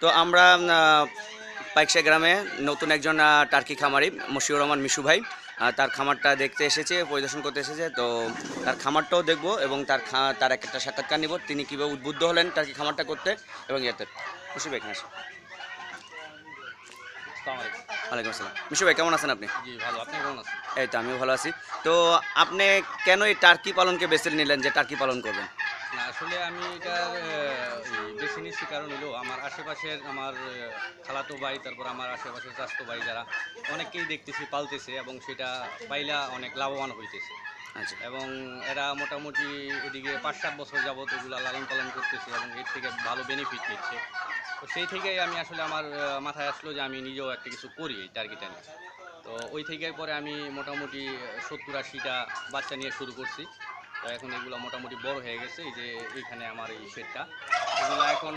তো আমরা পাইকশা গ্রামে নতুন একজন টার্কি খামারি মশিউর রহমান মিশু ভাই তার খামারটা দেখতে এসেছে পরিদর্শন করতে এসেছে। তো তার খামারটাও দেখব এবং তার খা- তার এক একটা সাক্ষাৎকার নিব। তিনি কীভাবে উদ্বুদ্ধ হলেন টার্কি খামারটা করতে এবং ইয়াতে। মিশু ভাই এখানে। ওয়ালাইকুম আসসালাম। মিশু ভাই কেমন আছেন আপনি? ভালো। আপনি কেমন আছেন? এই তো আমিও ভালো আছি। তো আপনি কেন এই টার্কি পালনকে বেছে নিলেন যে টার্কি পালন করবেন? না আসলে আমি এটা বেছে নিচ্ছি কারণ হলো আমার আশেপাশের আমার খালাতো ভাই তারপর আমার আশেপাশের চাস্তো ভাই যারা অনেককেই দেখতেছি পালতেছে এবং সেটা পাইলা অনেক লাভবান হইতেছে। আচ্ছা। এবং এরা মোটামুটি এদিকে পাঁচ সাত বছর যাবত এগুলো লালন পালন করতেছে এবং এর থেকে ভালো বেনিফিট নিচ্ছে। তো সেই থেকেই আমি আসলে আমার মাথায় আসলো যে আমি নিজেও একটা কিছু করি এই টার্গেটটা নিয়ে। তো ওই থেকে পরে আমি মোটামুটি সত্তর আশিটা বাচ্চা নিয়ে শুরু করছি। তো এখন এগুলো মোটামুটি বড় হয়ে গেছে এই যে এইখানে আমার এই শেডটা এগুলো এখন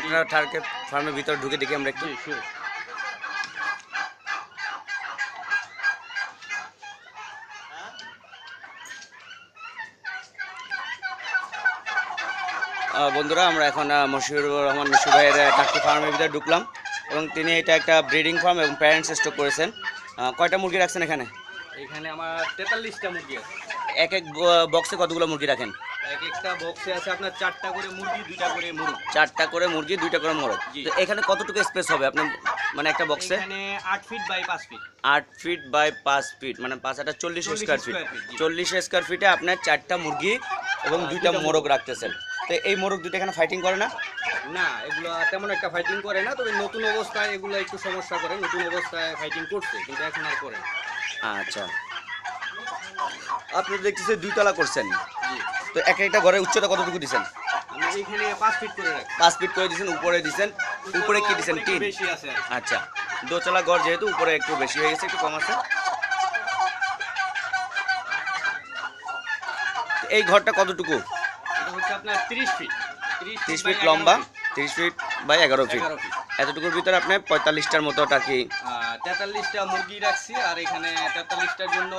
আপনার টার্কি ফার্মের ভিতরে ঢুকে দেখি আমরা একটু। বন্ধুরা আমরা এখন মশিউর রহমান মিশু ভাইয়ের টার্কি ফার্মের ভিতরে ঢুকলাম এবং তিনি এটা একটা ব্রিডিং ফার্ম এবং প্যারেন্টস স্টক করেছেন। কয়টা মুরগি রাখছেন এখানে? এখানে আমার তেতাল্লিশটা মুরগি আছে। এক এক বক্সে কতগুলো মুরগি রাখেন? এক একটা বক্সে আছে আপনার চারটা করে মুরগি দুইটা করে মুরগ। চারটা করে মুরগি দুইটা করে মোরগ। তো এখানে কতটুকু স্পেস হবে আপনি মানে একটা বক্সে এখানে আট ফিট বাই পাঁচ ফিট আট ফিট বাই পাঁচ ফিট মানে পাঁচ হাজার চল্লিশ 40 স্কোয়ার ফিট চল্লিশ স্কোয়ার ফিটে আপনার চারটা মুরগি এবং দুইটা দুইটা মোরগ রাখতেছেন। তো এই মোরগ দুইটা এখানে ফাইটিং করে না? না এগুলো তেমন একটা ফাইটিং করে না তবে নতুন অবস্থায় এগুলো একটু সমস্যা করে নতুন অবস্থায় ফাইটিং করছে কিন্তু এখন আর করে না। আচ্ছা। আপনি দেখতেছেন দুইতলা করছেন। তো এক একটা ঘরের উচ্চতা কতটুকু এখানে পাঁচ ফিট করে দিছেন উপরে দিছেন। উপরে কি একটু টিন? আর কি। আচ্ছা দোতলা ঘর যেহেতু উপরে একটু বেশি হয়ে গেছে একটু কম আছে। এই ঘরটা কতটুকু? তিরিশ ফিট। তিরিশ by ফিট 11 লম্বা ত্রিশ ফিট বাই এগারো ফিট। এতটুকুর ভিতরে আপনি পঁয়তাল্লিশটার মতো টাকি তেতাল্লিশটা মুরগি রাখছি আর এখানে তেতাল্লিশটার জন্য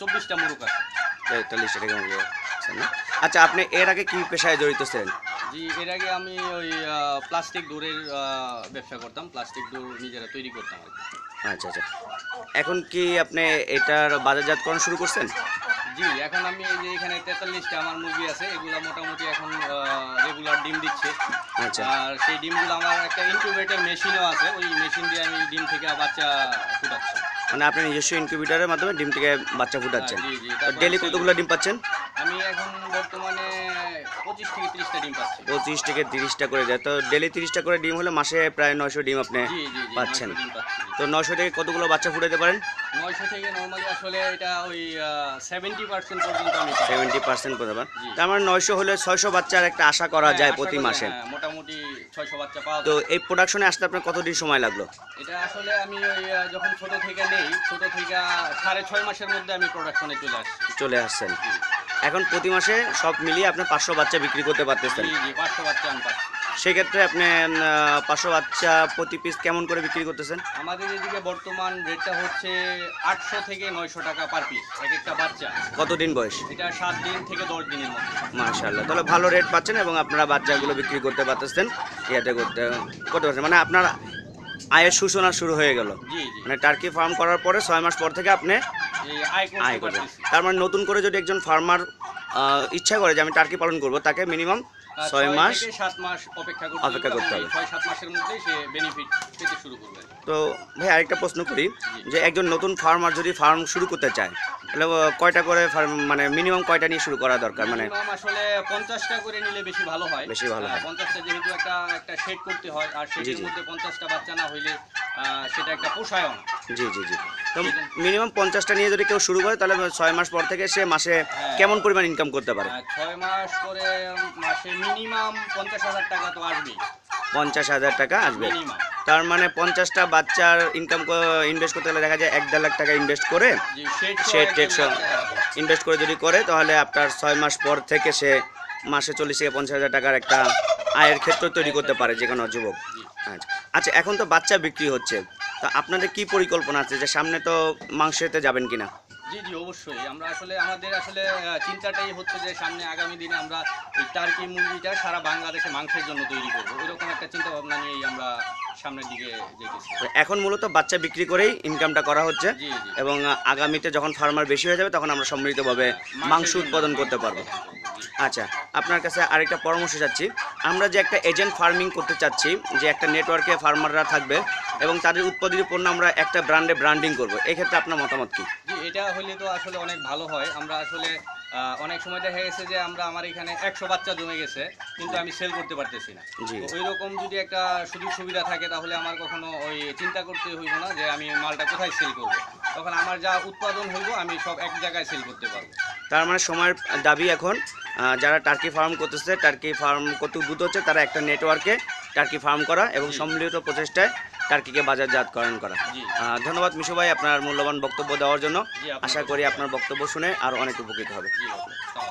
চব্বিশটা মুরগ আছে। তেতাল্লিশটা টাকা মুরগি আচ্ছা না? আচ্ছা আপনি এর আগে কি পেশায় জড়িত ছিলেন? জি এর আগে আমি ওই প্লাস্টিক ডোরের ব্যবসা করতাম প্লাস্টিক ডোর নিজেরা তৈরি করতাম আচ্ছা আচ্ছা। এখন কি আপনি এটার বাজারজাতকরণ শুরু করছেন? জি এখন আমি এই যে এখানে তেতাল্লিশটা আমার মুরগি আছে এগুলো মোটামুটি এখন রেগুলার ডিম দিচ্ছে। আচ্ছা। আর সেই ডিমগুলো আমার একটা ইনকিউবেটর মেশিনও আছে ওই মেশিন দিয়ে আমি ডিম থেকে বাচ্চা ফুটাচ্ছি। মানে আপনি নিজস্ব ইনকিউবেটরের মাধ্যমে ডিম থেকে বাচ্চা ফুটাচ্ছেন। ডেলি কতগুলো ডিম পাচ্ছেন? পঁচিশ থেকে তিরিশটা করে যায় তো ডেলি তিরিশটা করে ডিম হলে মাসে প্রায় নয়শো ডিম আপনি পাচ্ছেন। তো নয়শো থেকে কতগুলো বাচ্চা ফুটাতে পারেন? নয়শো থেকে নর্মালি আসলে এটা ওই সেভেন্টি পার্সেন্ট পর্যন্ত আমি সেভেন্টি পার্সেন্ট করতে পারেন তার মানে নয়শো হলে ছয়শো বাচ্চার একটা আশা করা হ্যাঁ, যায় প্রতি মাসে। হ্যাঁ, মোটামুটি ছয়শো বাচ্চা পাওয়া তো এই প্রোডাকশনে আসতে আপনার কতদিন সময় লাগল? এটা আসলে আমি ওই যখন ছোট থেকে নেই ছোট থেকে সাড়ে ছয় মাসের মধ্যে আমি প্রোডাকশনে চলে আসছি। চলে আসছেন। এখন প্রতি মাসে সব মিলিয়ে আপনি পাঁচশো বাচ্চা বিক্রি করতে পারতেছেন। জি জি পাঁচশো বাচ্চা আমি পাচ্ছি। সেক্ষেত্রে আপনি পাঁচশো বাচ্চা প্রতি পিস কেমন করে বিক্রি করতেছেন? আমাদের এদিকে বর্তমান রেটটা হচ্ছে আটশো থেকে নয়শো টাকা পার পিস এক একটা বাচ্চা। কতদিন বয়স? এটা সাত দিন থেকে দশ দিনের মধ্যে। মাশাআল্লাহ তাহলে ভালো রেট পাচ্ছেন এবং আপনারা বাচ্চাগুলো বিক্রি করতে পারতেছেন ইয়াতে করতে করতে পারছেন। মানে আপনার আয়ের সূচনা শুরু হয়ে গেল। মানে টার্কি ফার্ম করার পরে ছয় মাস পর থেকে আপনি আয় পারতেছি। তার মানে নতুন করে যদি একজন ফার্মার ইচ্ছা করে যে আমি টার্কি পালন করব তাকে মিনিমাম ছয় মাস সাত মাস অপেক্ষা করতে অপেক্ষা হবে করতে হবে। ছয় সাত মাসের মধ্যেই সে বেনিফিট পেতে শুরু করবে। তো ভাই আরেকটা প্রশ্ন করি যে একজন নতুন ফার্মার যদি ফার্ম শুরু করতে চায় তাহলে কয়টা করে ফার্ম মানে মিনিমাম কয়টা নিয়ে শুরু করা দরকার? মানে আসলে পঞ্চাশটা করে নিলে বেশি ভালো হয়। বেশি ভালো হয়। হ্যাঁ, পঞ্চাশটা যেহেতু একটা একটা শেড করতে হয় আর শেডের মধ্যে পঞ্চাশটা বাচ্চা না হইলে সেটা একটা পোষায়ও না। জি জি জি। তো মিনিমাম পঞ্চাশটা নিয়ে যদি কেউ শুরু করে তাহলে ছয় মাস পর থেকে সে মাসে কেমন পরিমাণ ইনকাম করতে পারে? ছয় মাস করে মাসে মিনিমাম পঞ্চাশ হাজার টাকা তো আসবেই। পঞ্চাশ হাজার টাকা আসবে। তার মানে পঞ্চাশটা বাচ্চার ইনকাম ইনভেস্ট করতে গেলে দেখা যায় এক দেড় লাখ টাকা ইনভেস্ট করে সে শেড ইনভেস্ট করে যদি করে তাহলে আপনার ছয় মাস পর থেকে সে মাসে চল্লিশ থেকে পঞ্চাশ হাজার টাকার একটা আয়ের ক্ষেত্র তৈরি করতে পারে যে কোনো যুবক। আচ্ছা। আচ্ছা এখন তো বাচ্চা বিক্রি হচ্ছে। তো আপনাদের কি পরিকল্পনা আছে যে সামনে তো মাংসেতে যাবেন কিনা? জি জি অবশ্যই। আমরা আসলে আমাদের আসলে চিন্তাটাই হচ্ছে যে সামনে আগামী দিনে আমরা এই টার্কি মুরগিটা সারা বাংলাদেশে মাংসের জন্য তৈরি করব। ওইরকম একটা চিন্তা ভাবনা নিয়েই আমরা সামনের দিকে যেতেছি। এখন মূলত বাচ্চা বিক্রি করেই ইনকামটা করা হচ্ছে এবং আগামীতে যখন ফার্মার বেশি হয়ে যাবে তখন আমরা সম্মিলিতভাবে মাংস উৎপাদন করতে পারব। আচ্ছা আপনার কাছে আরেকটা পরামর্শ চাচ্ছি। আমরা যে একটা এজেন্ট ফার্মিং করতে চাচ্ছি যে একটা নেটওয়ার্কে ফার্মাররা থাকবে এবং তাদের উৎপাদিত পণ্য আমরা একটা ব্র্যান্ডে ব্র্যান্ডিং করব। এক্ষেত্রে আপনার মতামত কি? জি এটা হলে তো আসলে অনেক ভালো হয়। আমরা আসলে অনেক সময় দেখা গেছে যে আমরা আমার এখানে একশো বাচ্চা জমে গেছে কিন্তু আমি সেল করতে পারতেছি না। ওই রকম যদি একটা সুযোগ সুবিধা থাকে তাহলে আমার কখনো ওই চিন্তা করতে হইব না যে আমি মালটা কোথায় সেল করব। তখন আমার যা উৎপাদন হইব আমি সব এক জায়গায় সেল করতে পারব। তার মানে সময়ের দাবি এখন যারা টার্কি ফার্ম করতেছে টার্কি ফার্ম করতে উদ্বুদ্ধ হচ্ছে তারা একটা নেটওয়ার্কে টার্কি ফার্ম করা এবং সম্মিলিত প্রচেষ্টায় টার্কিকে বাজারজাতকরণ করা। ধন্যবাদ মিশু ভাই আপনার মূল্যবান বক্তব্য দেওয়ার জন্য। আশা করি আপনার বক্তব্য শুনে আর অনেক উপকৃত হবে।